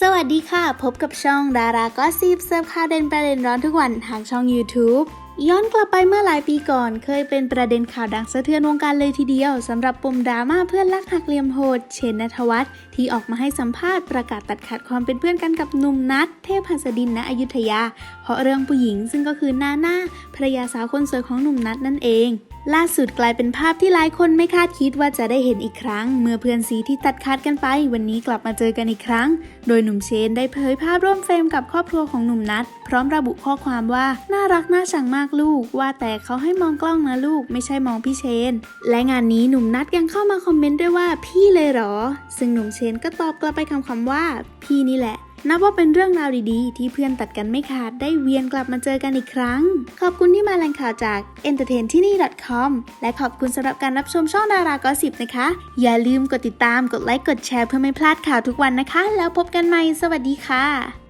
สวัสดีค่ะ พบกับช่องดาราก็ซีบเซิร์ฟข่าวเด่นประเด็นร้อนทุกวันทางช่อง YouTube ย้อนกลับไปเมื่อหลายปีก่อน เคยเป็นประเด็นข่าวดังสะเทือนวงการเลยทีเดียวสำหรับปมดราม่าเพื่อนรักหักเหลี่ยมโหด เชนนทวัฒน์ที่ออกมาให้สัมภาษณ์ประกาศตัดขาดความเป็นเพื่อนกันกับหนุ่มนัทเทพหัสดินณอยุธยา เพราะเรื่องผู้หญิงซึ่งก็คือนาหน่าภรรยาสาวคนสวยของหนุ่มนัทนั่นเอง ล่าสุดกลายเป็นภาพที่หลายคนไม่คาดคิดว่าจะได้เห็นอีกครั้ง เมื่อเพื่อนซีที่ตัดขาดกันไป วันนี้กลับมาเจอกันอีกครั้ง โดยหนุ่มเชนได้เผยภาพร่วมเฟรมกับครอบครัวของหนุ่มนัทพร้อมระบุข้อความว่าน่ารักน่าชังมากลูก ว่าแต่เขาให้มองกล้องนะลูกไม่ใช่มองพี่เชน และงานนี้หนุ่มนัทยังเข้ามาคอมเมนต์ด้วยว่าพี่เลยเหรอ ซึ่งหนุ่มเชนก็ตอบกลับไปคำๆว่า พี่นี่แหละ นับว่าเป็นเรื่องราวดีๆ ที่เพื่อนตัดกันไม่ขาดได้เวียนกลับมาเจอกันอีกครั้ง ขอบคุณที่มาแหล่งข่าวจาก entertain ที่นี่ .com และขอบคุณสำหรับการรับชมช่องดารากอสิบนะคะ อย่าลืมกดติดตามกดไลค์กดแชร์เพื่อไม่พลาดข่าวทุกวันนะคะ แล้วพบกันใหม่สวัสดีค่ะ